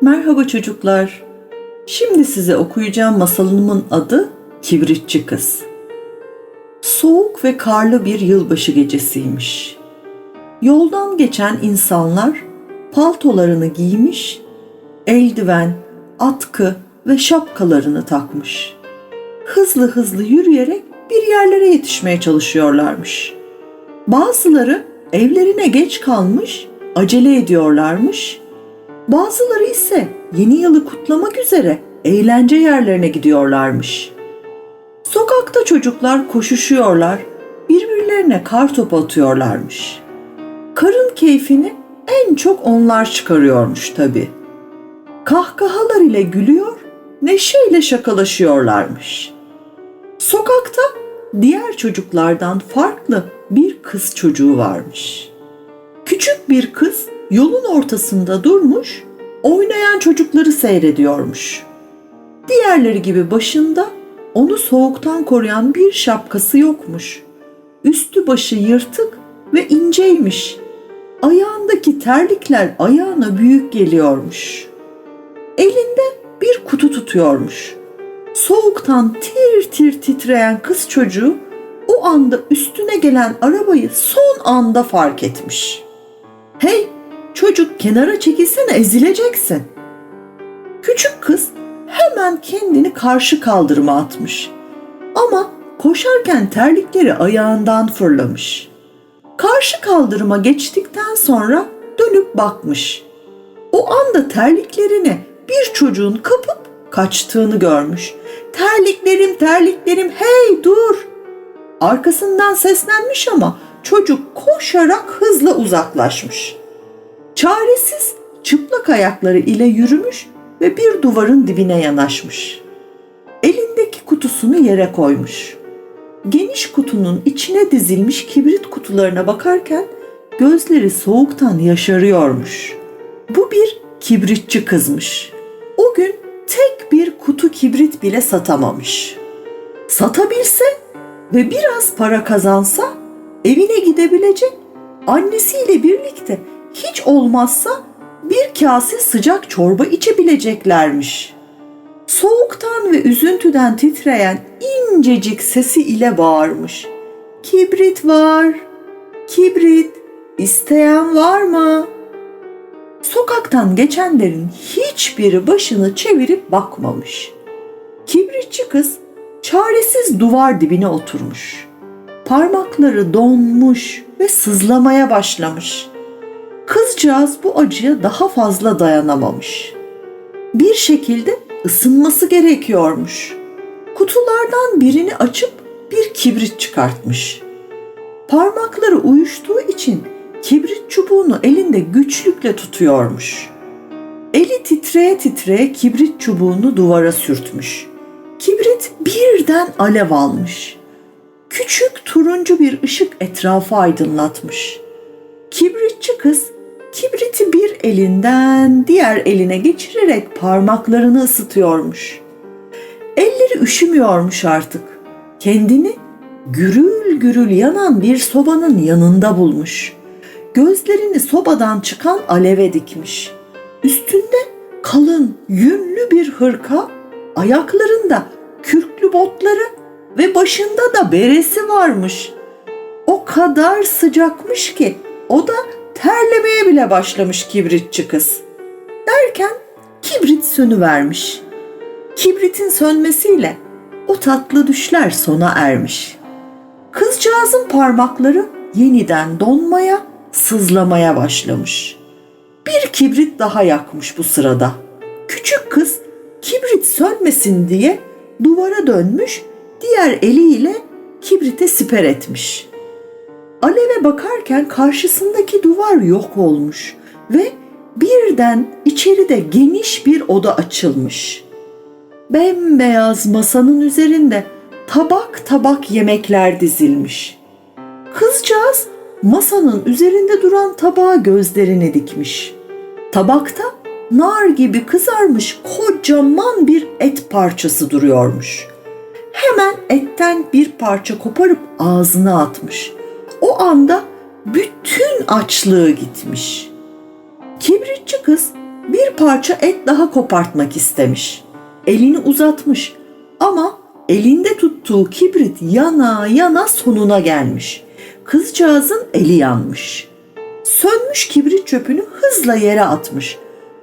Merhaba çocuklar. Şimdi size okuyacağım masalımın adı Kibritçi Kız. Soğuk ve karlı bir yılbaşı gecesiymiş. Yoldan geçen insanlar paltolarını giymiş, eldiven, atkı ve şapkalarını takmış. Hızlı hızlı yürüyerek bir yerlere yetişmeye çalışıyorlarmış. Bazıları evlerine geç kalmış, acele ediyorlarmış. Bazıları ise yeni yılı kutlamak üzere eğlence yerlerine gidiyorlarmış. Sokakta çocuklar koşuşuyorlar, birbirlerine kar topu atıyorlarmış. Karın keyfini en çok onlar çıkarıyormuş tabii. Kahkahalar ile gülüyor, neşeyle şakalaşıyorlarmış. Sokakta diğer çocuklardan farklı bir kız çocuğu varmış. Küçük bir kız yolun ortasında durmuş, oynayan çocukları seyrediyormuş. Diğerleri gibi başında onu soğuktan koruyan bir şapkası yokmuş. Üstü başı yırtık ve inceymiş. Ayağındaki terlikler ayağına büyük geliyormuş. Elinde bir kutu tutuyormuş. Soğuktan tir tir titreyen kız çocuğu o anda üstüne gelen arabayı son anda fark etmiş. Hey çocuk kenara çekilsene ezileceksin. Küçük kız hemen kendini karşı kaldırıma atmış. Ama koşarken terlikleri ayağından fırlamış. Karşı kaldırıma geçtikten sonra dönüp bakmış. O anda terliklerini bir çocuğun kapıp kaçtığını görmüş. Terliklerim, terliklerim, hey dur! Arkasından seslenmiş ama çocuk koşarak hızla uzaklaşmış. Çaresiz çıplak ayakları ile yürümüş ve bir duvarın dibine yanaşmış. Elindeki kutusunu yere koymuş. Geniş kutunun içine dizilmiş kibrit kutularına bakarken gözleri soğuktan yaşarıyormuş. Bu bir kibritçi kızmış. O gün tek bir kutu kibrit bile satamamış. Satabilse ve biraz para kazansa evine gidebilecek, annesiyle birlikte hiç olmazsa bir kase sıcak çorba içebileceklermiş. Soğuktan ve üzüntüden titreyen incecik sesi ile bağırmış. Kibrit var, kibrit, isteyen var mı? Sokaktan geçenlerin hiçbiri başını çevirip bakmamış. Kibritçi kız çaresiz duvar dibine oturmuş. Parmakları donmuş ve sızlamaya başlamış. Kızcağız bu acıya daha fazla dayanamamış. Bir şekilde ısınması gerekiyormuş. Kutulardan birini açıp bir kibrit çıkartmış. Parmakları uyuştuğu için kibrit çubuğunu elinde güçlükle tutuyormuş. Eli titreye titreye kibrit çubuğunu duvara sürtmüş. Kibrit birden alev almış. Küçük turuncu bir ışık etrafı aydınlatmış. Kibritçi kız kibriti bir elinden diğer eline geçirerek parmaklarını ısıtıyormuş. Elleri üşümüyormuş artık. Kendini gürül gürül yanan bir sobanın yanında bulmuş. Gözlerini sobadan çıkan aleve dikmiş. Üstünde kalın, yünlü bir hırka, ayaklarında kürklü botları ve başında da beresi varmış. O kadar sıcakmış ki o da terlemeye bile başlamış kibritçi kız. Derken kibrit sönüvermiş. Kibritin sönmesiyle o tatlı düşler sona ermiş. Kızcağızın parmakları yeniden donmaya, sızlamaya başlamış. Bir kibrit daha yakmış bu sırada. Küçük kız kibrit sönmesin diye duvara dönmüş, diğer eliyle kibrite siper etmiş. Aleve bakarken karşısındaki duvar yok olmuş ve birden içeride geniş bir oda açılmış. Bembeyaz masanın üzerinde tabak tabak yemekler dizilmiş. Kızcağız masanın üzerinde duran tabağa gözlerini dikmiş. Tabakta nar gibi kızarmış kocaman bir et parçası duruyormuş. Hemen etten bir parça koparıp ağzına atmış. O anda bütün açlığı gitmiş. Kibritçi kız bir parça et daha kopartmak istemiş. Elini uzatmış ama elinde tuttuğu kibrit yana yana sonuna gelmiş. Kızcağızın eli yanmış. Sönmüş kibrit çöpünü hızla yere atmış.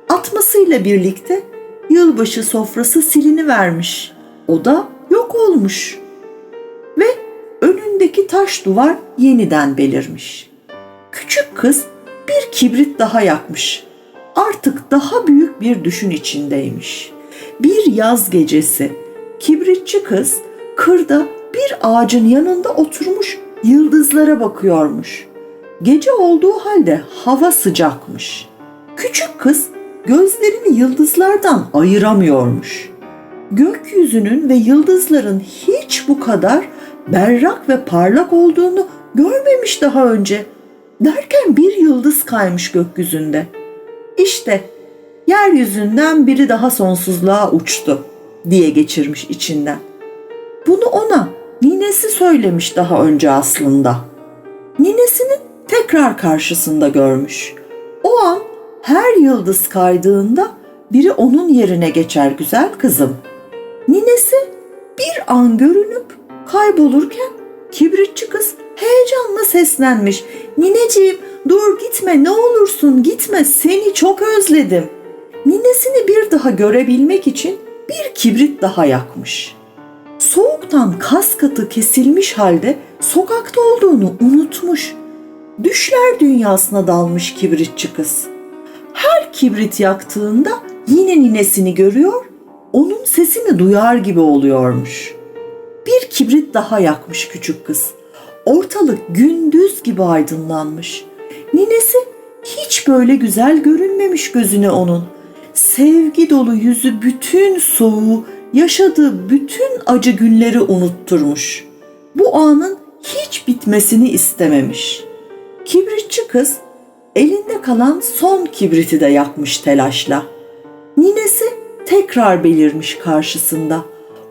Atmasıyla birlikte yılbaşı sofrası silini vermiş. O da yok olmuş. Önündeki taş duvar yeniden belirmiş. Küçük kız bir kibrit daha yakmış. Artık daha büyük bir düşün içindeymiş. Bir yaz gecesi kibritçi kız kırda bir ağacın yanında oturmuş yıldızlara bakıyormuş. Gece olduğu halde hava sıcakmış. Küçük kız gözlerini yıldızlardan ayıramıyormuş. Gökyüzünün ve yıldızların hiç bu kadar berrak ve parlak olduğunu görmemiş daha önce. Derken bir yıldız kaymış gökyüzünde. İşte yeryüzünden biri daha sonsuzluğa uçtu diye geçirmiş içinden. Bunu ona ninesi söylemiş daha önce aslında. Ninesinin tekrar karşısında görmüş. O an her yıldız kaydığında biri onun yerine geçer güzel kızım. Ninesi bir an görünüp kaybolurken kibritçi kız heyecanla seslenmiş. Nineciğim dur gitme ne olursun gitme seni çok özledim. Ninesini bir daha görebilmek için bir kibrit daha yakmış. Soğuktan kas katı kesilmiş halde sokakta olduğunu unutmuş. Düşler dünyasına dalmış kibritçi kız. Her kibrit yaktığında yine ninesini görüyor, onun sesini duyar gibi oluyormuş. Bir kibrit daha yakmış küçük kız. Ortalık gündüz gibi aydınlanmış. Ninesi hiç böyle güzel görünmemiş gözüne onun. Sevgi dolu yüzü bütün soğuğu, yaşadığı bütün acı günleri unutturmuş. Bu anın hiç bitmesini istememiş. Kibritçi kız elinde kalan son kibriti de yakmış telaşla. Ninesi tekrar belirmiş karşısında.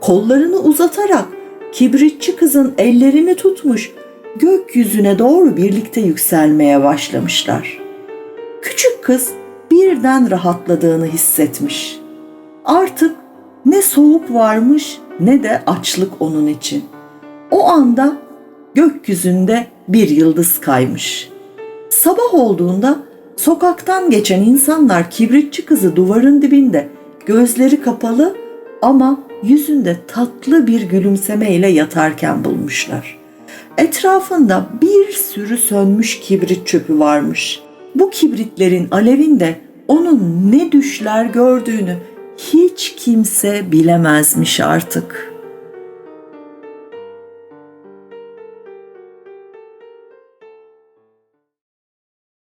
Kollarını uzatarak kibritçi kızın ellerini tutmuş, gökyüzüne doğru birlikte yükselmeye başlamışlar. Küçük kız birden rahatladığını hissetmiş. Artık ne soğuk varmış ne de açlık onun için. O anda gökyüzünde bir yıldız kaymış. Sabah olduğunda sokaktan geçen insanlar kibritçi kızı duvarın dibinde gözleri kapalı ama yüzünde tatlı bir gülümsemeyle yatarken bulmuşlar. Etrafında bir sürü sönmüş kibrit çöpü varmış. Bu kibritlerin alevinde onun ne düşler gördüğünü hiç kimse bilemezmiş artık.''